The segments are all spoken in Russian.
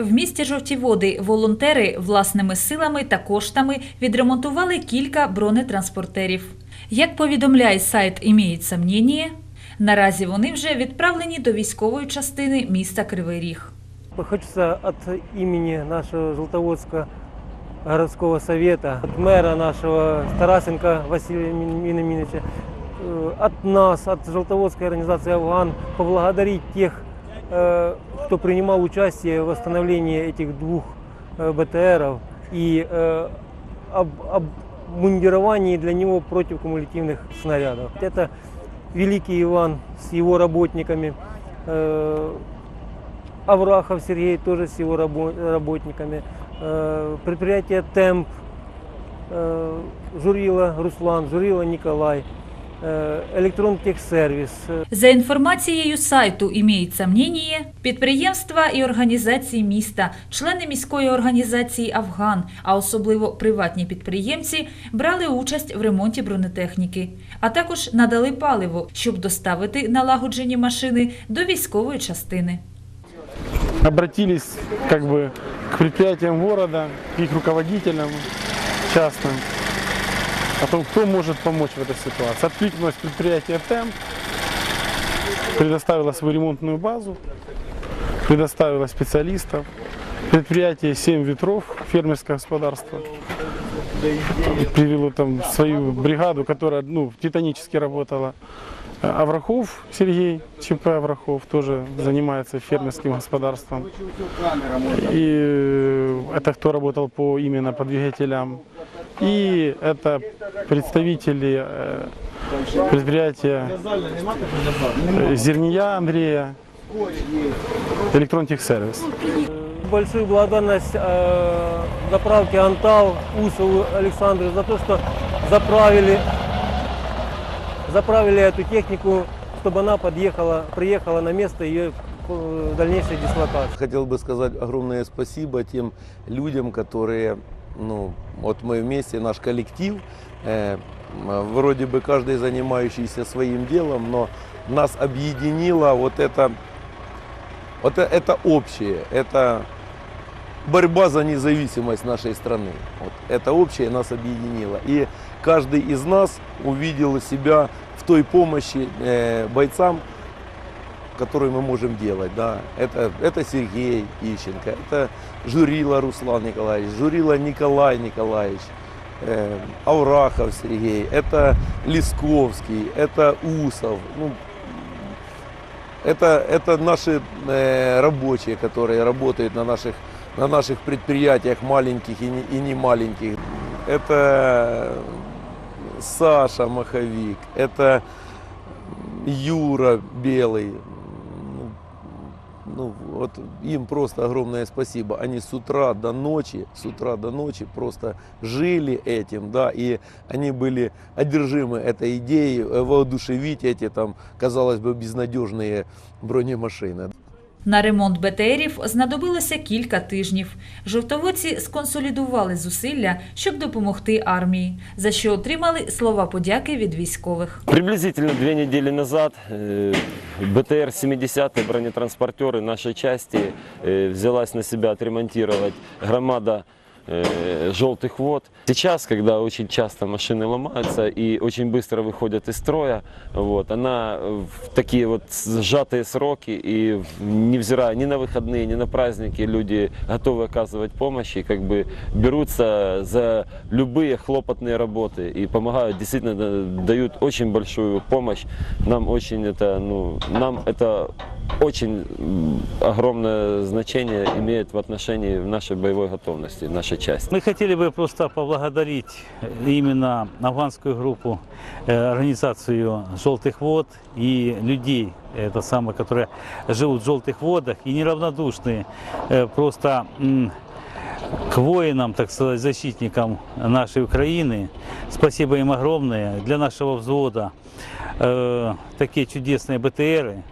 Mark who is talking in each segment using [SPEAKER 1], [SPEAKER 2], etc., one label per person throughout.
[SPEAKER 1] В місті Жовті Води волонтери власними силами та коштами відремонтували кілька бронетранспортерів. Як повідомляє сайт «Іміють сомнення», наразі вони вже відправлені до військової частини міста Кривий Ріг.
[SPEAKER 2] Хочется от имени нашего Желтоводского городского совета, от мэра нашего Тарасенко Василия Минаминовича, э, от нас, от Желтоводской организации «Афган» поблагодарить тех, э, кто принимал участие в восстановлении этих двух э, БТРов и э, об обмундировании для него противокумулятивных снарядов. Это великий Иван с его работниками, э, Аврахов Сергей тоже с его рабо- работниками, предприятие Темп, Журила Руслан, Журила Николай, э, Электрон-Техсервис, э,
[SPEAKER 1] За інформацією сайту «Іміють сомнення», підприємства і організації міста, члени міської організації «Афган», а особливо приватні підприємці, брали участь в ремонті бронетехніки, а також надали паливо, щоб доставити налагоджені машини до військової частини.
[SPEAKER 3] обратились как бы к предприятиям города, к их руководителям частным, О том, кто может помочь в этой ситуации. Откликнулось предприятие ТЭМ, предоставило свою ремонтную базу, предоставило специалистов. Предприятие «Семь ветров», фермерское господарство, привело там свою бригаду, которая ну, титанически работала. Аврахов Сергей, ЧП Аврахов, тоже занимается фермерским господарством. И э, это кто работал по именно по двигателям. И это представители э, предприятия э, Зерния Андрея, Электрон-Техсервис.
[SPEAKER 2] большую благодарность э, заправке Антал Усову Александру за то, что заправили, заправили эту технику, чтобы она подъехала, приехала на место ее э, дальнейшей дислокации.
[SPEAKER 4] Хотел бы сказать огромное спасибо тем людям, которые, ну, вот мы вместе, наш коллектив, э, вроде бы каждый занимающийся своим делом, но нас объединило вот это, вот э- это общее, это борьба за независимость нашей страны. Вот это общее нас объединило. И каждый из нас увидел себя в той помощи э, бойцам, которую мы можем делать. Да. Это, это Сергей Ищенко, это Журила Руслан Николаевич, Журила Николай Николаевич, э, Аврахов Сергей, это Лисковский, это Усов. Ну, это, это наши э, рабочие, которые работают на наших, на наших предприятиях маленьких и не, и не маленьких. Это Саша Маховик, это Юра Белый. Ну, вот им просто огромное спасибо. Они с утра до ночи, с утра до ночи просто жили этим, да, и они были одержимы этой идеей э, воодушевить эти там, казалось бы, безнадежные бронемашины.
[SPEAKER 1] На ремонт БТРів знадобилося кілька тижнів. Жовтоводці сконсолідували зусилля, щоб допомогти армії, за що отримали слова подяки від військових.
[SPEAKER 5] Приблизительно две недели назад э, БТР-70 бронетранспортеры нашей части э, взялась на себя отремонтировать громада Э, желтых вод. Сейчас, когда очень часто машины ломаются и очень быстро выходят из строя, вот, она в такие вот сжатые сроки и невзирая ни на выходные, ни на праздники, люди готовы оказывать помощь и как бы берутся за любые хлопотные работы и помогают, действительно да- дают очень большую помощь. Нам очень это, ну, нам это очень огромное значение имеет в отношении нашей боевой готовности, нашей части.
[SPEAKER 6] Мы хотели бы просто поблагодарить именно афганскую группу, э, организацию «Желтых вод» и людей, это самое, которые живут в «Желтых водах» и неравнодушные э, просто к воинам, так сказать, защитникам нашей Украины. Спасибо им огромное. Для нашего взвода э, такие чудесные БТРы.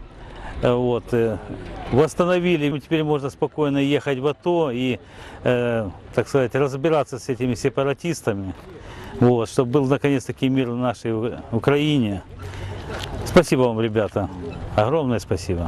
[SPEAKER 6] Э, Вот, э, восстановили, теперь можно спокойно ехать в АТО и, э, так сказать, разбираться с этими сепаратистами, вот, чтобы был наконец-таки мир в нашей Украине. Спасибо вам, ребята. Огромное спасибо.